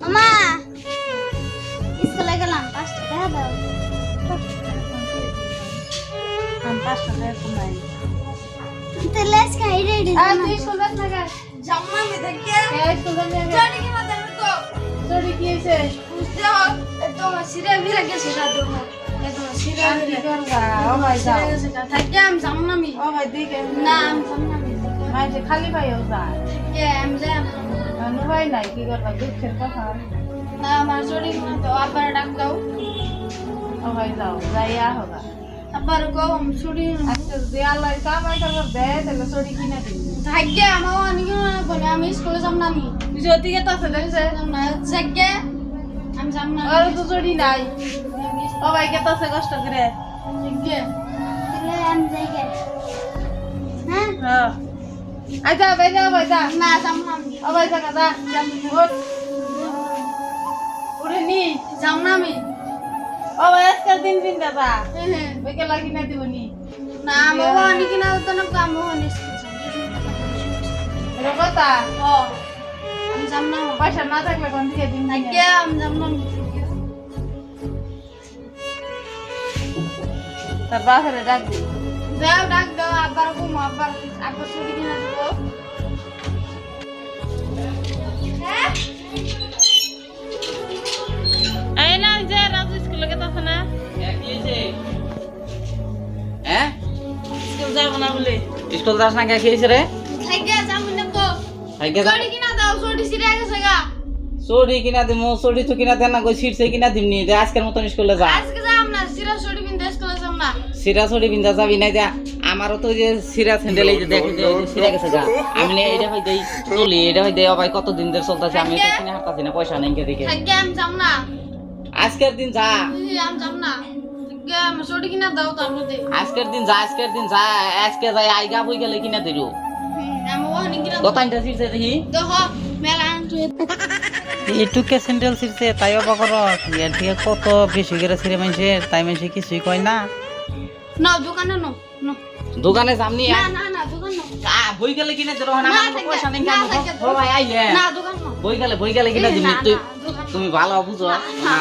মামা স্কুলে গেলাম পাঁচটা টাকা দাও পাঁচটা টাকা কমাই তাহলে আজকে হাই আর তুই স্কুল যাস না কেন? জাম্মা আমি দেখে। তো? কি তোমার সিরে গেছে তোমার সিরে ও ভাই যাও। থাকি আমি যাম না আমি। ও ভাই দিকে না, আমি যাম না আমি। মাঝে খালি পাইও যায়। থাকি আমি যাই না। নু ভাই নাই কি করবা দুঃখের কথা। না, আমার চটি কিনা দাও, আব্বারে ডাক দাও। ও ভাই যাও যাইয়া হোগা আব্বারে কও, আমি কিনা- আজকে যদি আল্লাহ কামাই করবার দেয় তাহলে চুরি কিনে দিবি। থাকি আমারও অনেক বলে আমি স্কুলে যাম না আমি যদি কে তাছে দেখছে যাম না থাকি আমি যাম না। আর তো চুরি নাই। ও ভাই কে তাছে কষ্ট করে। থাকি তাহলে আমি যাই গে আচ্ছা ভাই যা না যাম না আমি। ও থাকা যা উঠ উঠে নি যাম না আমি। ও ভাই আজকাল দিন দিন দাদা। হ্যাঁ, হ্যাঁ। কিনে দিব নি। না আমারও অনেক কিনা হতো না অনেক এটা কথা। ও আমি যাম না। পয়সা না থাকলে কোন দিকে দিন দিন থাকি আমি যাম না তার বাসারে ডাক দি যাও ডাক দাও আব্বার ঘুমো আব্বার আব্বার ছুটি কিনা দিব। হ্যাঁ? এই না যে রাজু স্কুলে গেছে না হ্যাঁ? স্কুল যাব না বলে। স্কুল যাস না কে খেয়েছে রে? থাকি যাম না তো। সাইকেল ছুটি কিনা দাও ছুটি সিরে গেছে গা চড়ি কিনা দিম চড়ি তো কিনা দেন না কই কিনা দিমনি আজকের মতন স্কুলে যা। আজকে যাম না সিরা যাম না সিরা চড়ি বিন্দা যাবি নাই যা। আমারও তো যে সিরা স্যান্ডেল এই যে দেখো যে সিরা গেছে গা আমি না এটা দেই চলি এটা হই দেই ভাই কত দিন ধরে চলতেছে আমি তো কিনে হাঁটাছি না পয়সা নাই কে দিকে থাকি আমি যাম না। আজকের দিন যা। না। আজকের দিন যা আজকের দিন যা আজকে যাই আইগা বই গেলে কিনা দিল দোকানটা সিটসে দেখি। দেখো এইটুকে স্যান্ডেল ছিঁড়ছে তাই অবাক করো এর থেকে কত বেশি করে ছিঁড়ে মানছে তাই মানছে কিছুই কয় না। না দোকানে নো নো। দোকানে সামনে না না না দোকান নো। আ বই গেলে কিনে দিল না আমার পয়সা নেই কেন ভাই আইলে। না দোকান নো। বই গেলে বই গেলে কিনে দিবি তুই তুমি ভালো বুঝো। না।